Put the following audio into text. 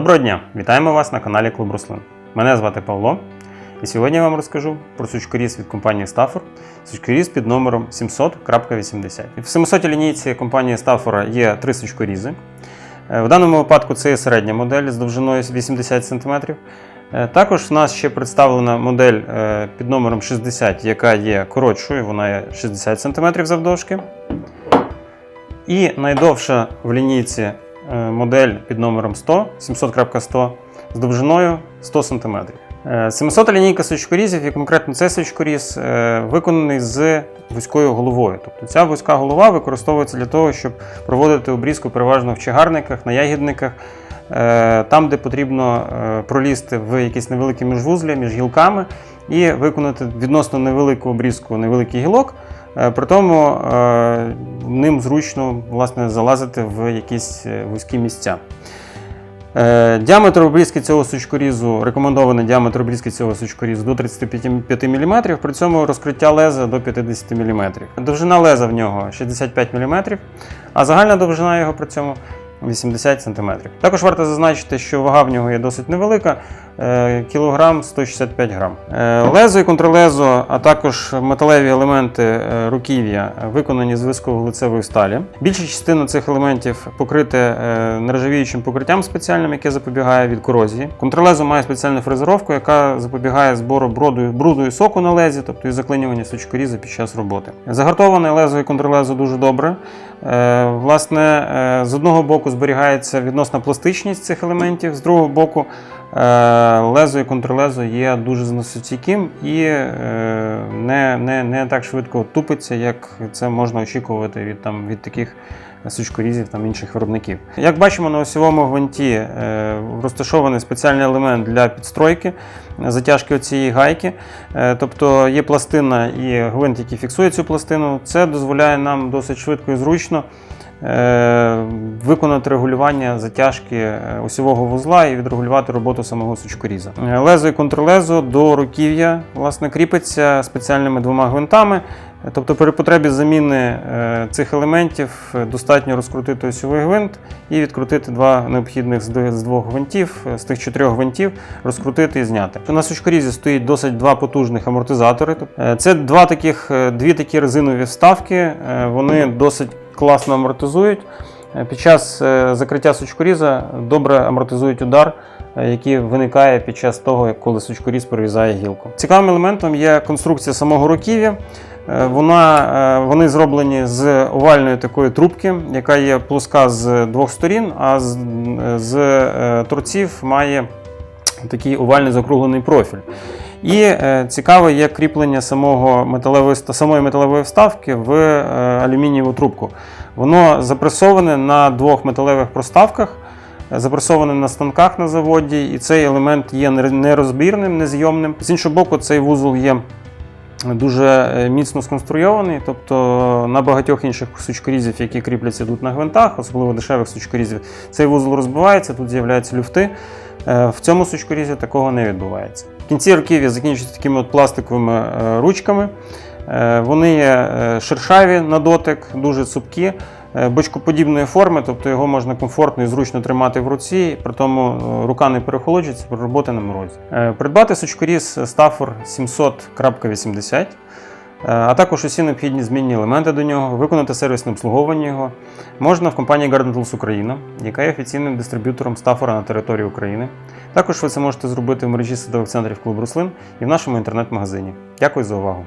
Доброго дня! Вітаємо вас на каналі Клуб Рослин. Мене звати Павло, і сьогодні я вам розкажу про сучкоріз від компанії Stafford, сучкоріз під номером 700.80. В 700 лінійці компанії Stafford є три сучкорізи. Е, В даному випадку це є середня модель з довжиною 80 см. Е, Також в нас ще представлена модель е, під номером 60, яка є коротшою, вона є 60 см завдовжки. І найдовша в лінійці модель під номером 100, 700.100 з довжиною 100 см. 700 лінійка сучкорізів, і конкретно цей сучкоріз, е, виконаний з вузькою головою. Тобто ця вузька голова використовується для того, щоб проводити обрізку переважно в чагарниках, на ягідниках, е, там, де потрібно е, пролізти в якісь невеликі міжвузлі між гілками і виконати відносно невелику обрізку, невеликий гілок. Е, При тому е, ним зручно власне, залазити в якісь е, вузькі місця. Діаметр обрізки цього сучкорізу, рекомендований діаметр обрізки цього сучкорізу до 35 мм, при цьому розкриття леза до 50 мм. Довжина леза в нього 65 мм, а загальна довжина його при цьому 80 см. Також варто зазначити, що вага в нього є досить невелика, кілограм 165 грам. Е, Лезо і контрлезо, а також металеві елементи е, руків'я виконані з висково-лицевої сталі. Більша частина цих елементів покрите е, нержавіючим покриттям спеціальним, яке запобігає від корозії. Контрлезо має спеціальну фрезеровку, яка запобігає збору броду, бруду і соку на лезі, тобто і заклинювання сучкоріза під час роботи. Загартоване лезо і контрлезо дуже добре. Е, Власне, е, з одного боку зберігається відносна пластичність цих елементів, з другого боку, е, лезо і контрлезо є дуже зносостійким і е, не, не, не так швидко тупиться, як це можна очікувати від, там, від таких сучкорізів там, інших виробників. Як бачимо, на осьовому гвинті е, розташований спеціальний елемент для підстройки, е, затяжки цієї гайки. Е, Тобто є пластина і гвинт, який фіксує цю пластину. Це дозволяє нам досить швидко і зручно е, виконати регулювання затяжки е, осьового вузла і відрегулювати роботу самого сучкоріза. Е, Лезо і контрлезо до руків'я власне, кріпиться спеціальними двома гвинтами. Е, Тобто при потребі заміни е, цих елементів е, достатньо розкрутити осьовий гвинт і відкрутити два необхідних з двох гвинтів, е, з тих чотирьох гвинтів, розкрутити і зняти. На сучкорізі стоїть досить два потужних амортизатори. Е, Це два таких, е, дві такі резинові вставки, е, вони досить класно амортизують. Е, Під час е, закриття сучкоріза добре амортизують удар, е, який виникає під час того, коли сучкоріз прорізає гілку. Цікавим елементом є конструкція самого руків'я. Вона, вони зроблені з овальної такої трубки, яка є плоска з двох сторін, а з, з торців має такий овальний закруглений профіль. І е, цікаве є кріплення самого металевої, самої металевої вставки в е, алюмінієву трубку. Воно запресоване на двох металевих проставках, е, запресоване на станках на заводі, і цей елемент є нерозбірним, незйомним. З іншого боку, цей вузол є дуже е, міцно сконструйований, тобто на багатьох інших сучкорізів, які кріпляться тут на гвинтах, особливо дешевих сучкорізів, цей вузол розбивається, тут з'являються люфти. Е, В цьому сучкорізі такого не відбувається. В кінці руків'я закінчуються такими от пластиковими е, ручками. Е, Вони є е, шершаві на дотик, дуже цупкі, е, бочкоподібної форми, тобто його можна комфортно і зручно тримати в руці, при тому рука не перехолоджується при роботі на морозі. Придбати сучкоріз Stafford 700.80. Е, А також усі необхідні змінні елементи до нього, виконати сервісне обслуговування його можна в компанії Garden Tools Україна, яка є офіційним дистриб'ютором Стафора на території України. Також ви це можете зробити в мережі садових центрів клуб рослин і в нашому інтернет-магазині. Дякую за увагу!